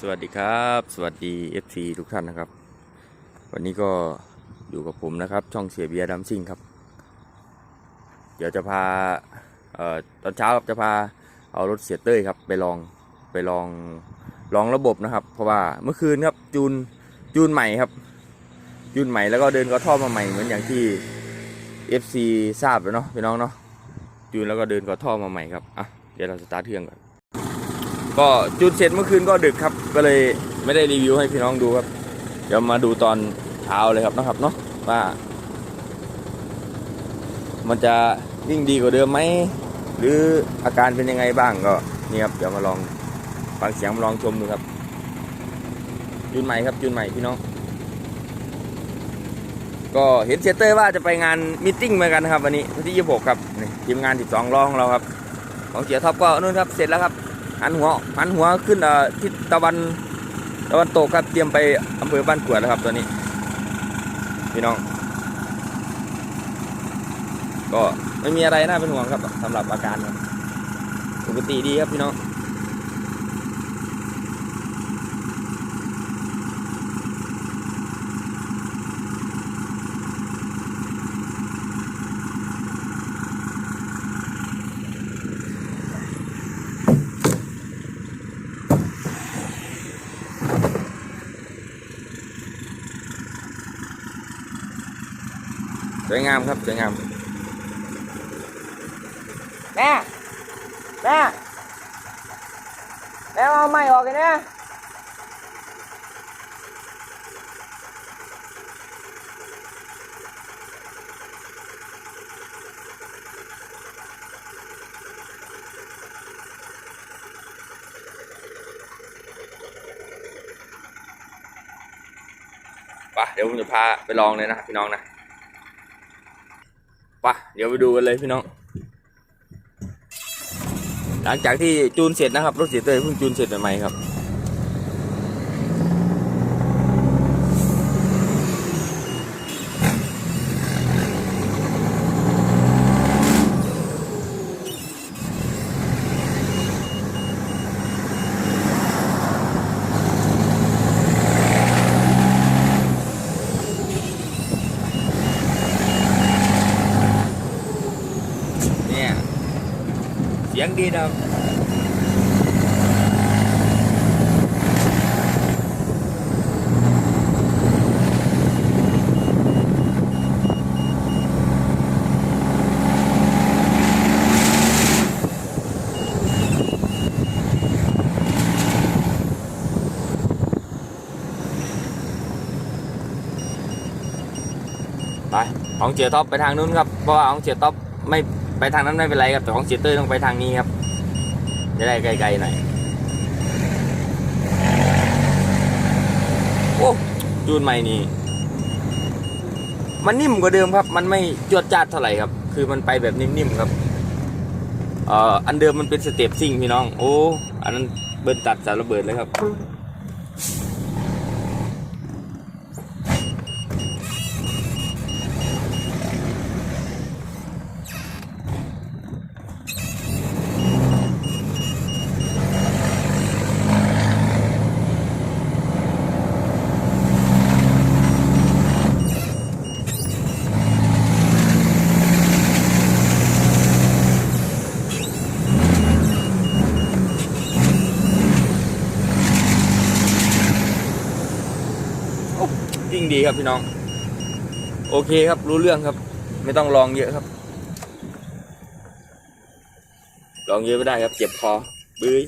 สวัสดีครับ สวัสดี FC ทุกท่านนะครับ วันนี้ก็อยู่กับผมนะครับ ช่องเสียเบียร์ดัมซิ่งครับ เดี๋ยวจะพาเอ่อตอนเช้าครับจะพาเอารถเสียเต้ยครับ ไปลองไปลองลองระบบนะครับ เพราะว่าเมื่อคืนครับจูนจูนใหม่ครับ จูนใหม่แล้วก็เดินกระท่อมมาใหม่เหมือนอย่างที่ FC ทราบแล้วเนาะพี่น้องเนาะจูนแล้วก็เดินกระท่อมมาใหม่ครับอะเดี๋ยวเราสตาร์ทเครื่องก่อน ก็จุดเสร็จเมื่อคืนก็ดึกครับ ก็เลยไม่ได้รีวิวให้พี่น้องดูครับ เดี๋ยวมาดูตอนเช้าเลยครับนะครับเนาะว่า มันจะวิ่งดีกว่าเดิมไหมหรืออาการเป็นยังไงบ้างก็นี่ครับเดี๋ยวมาลองฟังเสียงมาลองชมดูครับ จุนใหม่ครับจุนใหม่พี่น้อง ก็เห็นเซเตอร์ว่าจะไปงานมิทติ้งเหมือนกันนะครับ วันนี้วันที่ 26 ครับนี่ทีมงาน 12รอของเราครับ ของเสียท็อปก็นู่นครับเสร็จแล้วครับ หันหัวหันหัวขึ้นเอ่อทิศตะวันตะวันตกครับเตรียมไปอำเภอบ้านกวดแล้วครับตอนนี้ พี่น้อง ก็ไม่มีอะไรน่าเป็นห่วงครับสำหรับอาการครับปกติดีครับพี่น้อง สวยงามครับสวยงามแม่แม่แม่เอาไม้ออกกันนะปะเดี๋ยวผมจะพาไปลองเลยนะพี่น้องนะปะ เดี๋ยวไปดูกันเลยพี่น้อง หลังจากที่จูนเสร็จนะครับ รถเสียเตยเพิ่งจูนเสร็จใหม่ครับ ยงดีนะครับไปของเสียท็อปไปทางนู้นครับ เพราะว่าของเสียท็อปไม่ ไปทางนั้นไม่เป็นไรครับแต่ของเสียเต้ยต้องไปทางนี้ครับจะได้ไกลๆหน่อยโอ้จูนใหม่นี่มันนิ่มกว่าเดิมครับ มันไม่จวดจ้าดเท่าไหร่ครับ คือมันไปแบบนิ่มๆครับเอ่ออันเดิมมันเป็นสเตปซิ่งพี่น้อง โอ้ อันนั้นเบิร์นตัดสารระเบิดเลยครับ ยิ่งดี ครับพี่น้อง โอเคครับรู้เรื่องครับ ไม่ต้องลองเยอะครับ ลองเยอะไม่ได้ครับ เจ็บคอบื้อ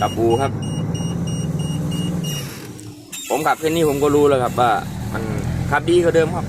กับบูครับ ผมขับเส้นนี้ผมก็รู้แล้วครับว่า มันขับดีกว่าเดิมครับ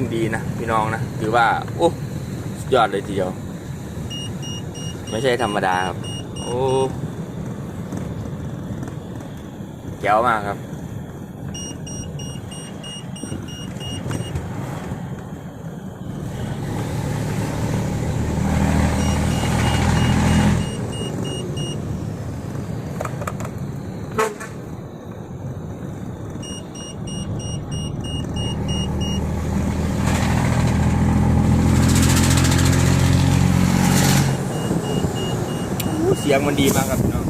วิ่งดีนะพี่น้องนะถือว่าโอ้สุดยอดเลยทีเดียว ไม่ใช่ธรรมดาครับ โอ้แจ๋วมากครับ สียงมันดีมากครับพี่น้อง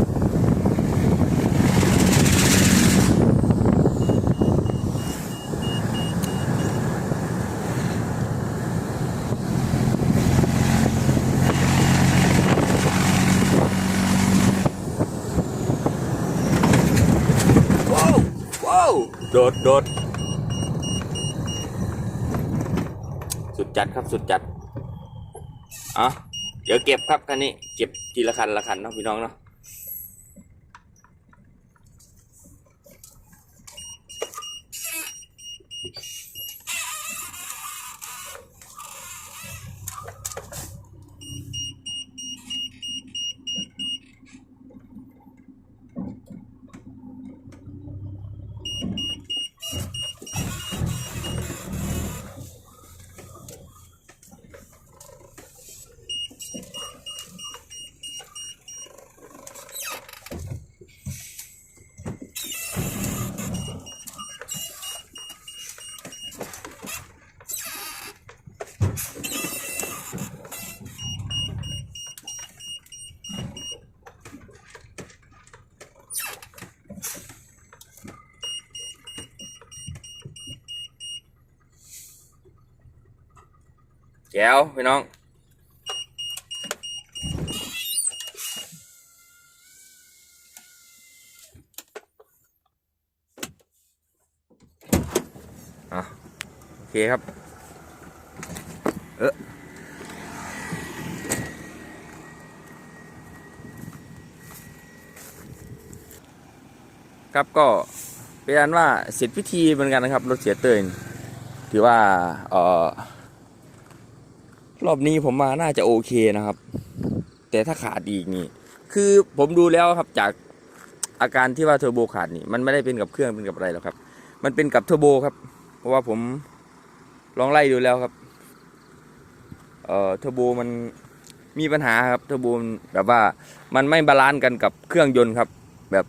ว้าวว้าวโดดโดดสุดจัดครับสุดจัดอะ ดี๋ยวเก็บครับคันนี้เก็บทีละคันละคันเนาะพี่น้องเนาะ แก้วพี่น้องอะโอเคครับ เออครับก็เป็นอันว่าเสร็จพิธีเหมือนกันนะครับรถเสียเตยนี่ถือว่าเอ่อ รอบนี้ผมมาน่าจะโอเคนะครับ แต่ถ้าขาดอีกนี่ คือผมดูแล้วครับจากอาการที่ว่าเทอร์โบขาดนี่ มันไม่ได้เป็นกับเครื่องเป็นกับอะไรหรอกครับ มันเป็นกับเทอร์โบครับ เพราะว่าผมลองไล่ดูแล้วครับ เอ่อเทอร์โบมันมีปัญหาครับเทอร์โบแบบว่ามันไม่บาลานซ์กันกับเครื่องยนต์ครับ แบบ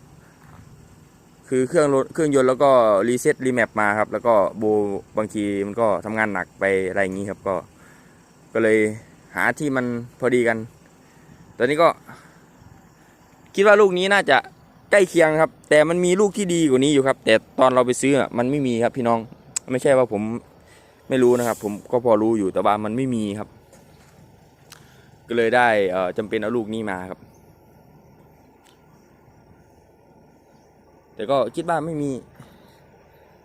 คือเครื่องรถเครื่องยนต์แล้วก็รีเซ็ตรีแมปมาครับ แล้วก็โบบางทีมันก็ทำงานหนักไปอะไรอย่างนี้ครับก็ ก็เลยหาที่มันพอดีกัน ตอนนี้ก็ คิดว่าลูกนี้น่าจะใกล้เคียงครับ แต่มันมีลูกที่ดีกว่านี้อยู่ครับ แต่ตอนเราไปซื้ออะมันไม่มีครับพี่น้อง ไม่ใช่ว่าผมไม่รู้นะครับ ผมก็พอรู้อยู่แต่ว่ามันไม่มีครับ ก็เลยได้เอ่อจำเป็นเอาลูกนี้มาครับ แต่ก็คิดว่าไม่มี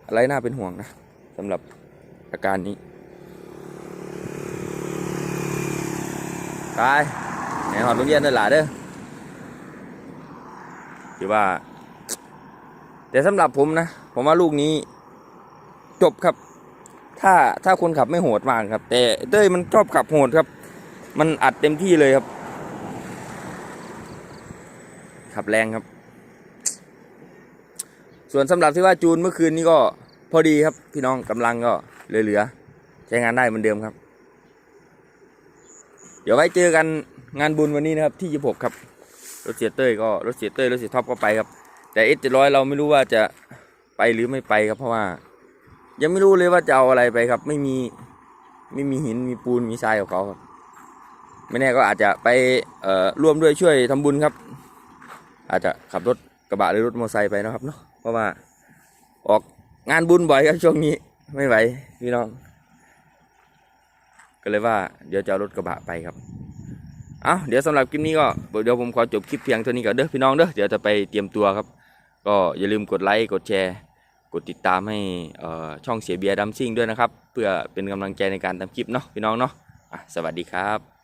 อะไรน่าเป็นห่วงนะสำหรับอาการนี้ ไปไหนหอดโรงเรียนเด้อหล่ะเด้อถือว่า แต่สำหรับผมนะ ผมว่าลูกนี้ จบครับ ถ้าถ้าคนขับไม่โหดมากครับ แต่เต้ยมันชอบขับโหดครับ มันอัดเต็มที่เลยครับ ขับแรงครับ ส่วนสำหรับที่ว่าจูนเมื่อคืนนี้ก็พอดีครับ พี่น้องกำลังก็เหลือๆใช้งานได้เหมือนเดิมครับ เดี๋ยวไว้เจอกันงานบุญวันนี้นะครับที่ 26 ครับ รถเสียเต้ยก็รถเสียเต้ยรถเสียท็อปก็ไปครับ แต่เอสเจ็ดร้อยเราไม่รู้ว่าจะไปหรือไม่ไปครับ เพราะว่า ยังไม่รู้เลยว่าจะเอาอะไรไปครับ ไม่มีไม่มีหินมีปูนมีทรายของเขาครับไม่แน่ก็อาจจะไปเอ่อร่วมด้วยช่วยทำบุญครับ อาจจะขับรถกระบะหรือรถมอเตอร์ไซค์ไปนะครับเนาะเพราะว่าออกงานบุญบ่อยครับช่วงนี้ไม่ไหวพี่น้อง ก็เลยว่าเดี๋ยวจะเอารถกระบะไปครับเอาเดี๋ยวสำหรับคลิปนี้ก็เดี๋ยวผมขอจบคลิปเพียงเท่านี้ก่อนเด้อพี่น้องเด้อเดี๋ยวจะไปเตรียมตัวครับ ก็อย่าลืมกดไลค์กดแชร์ กดติดตามให้ช่องเสียเบียร์ดัมซิ่งด้วยนะครับ เพื่อเป็นกำลังใจในการทำคลิปเนาะพี่น้องเนาะะสวัสดีครับ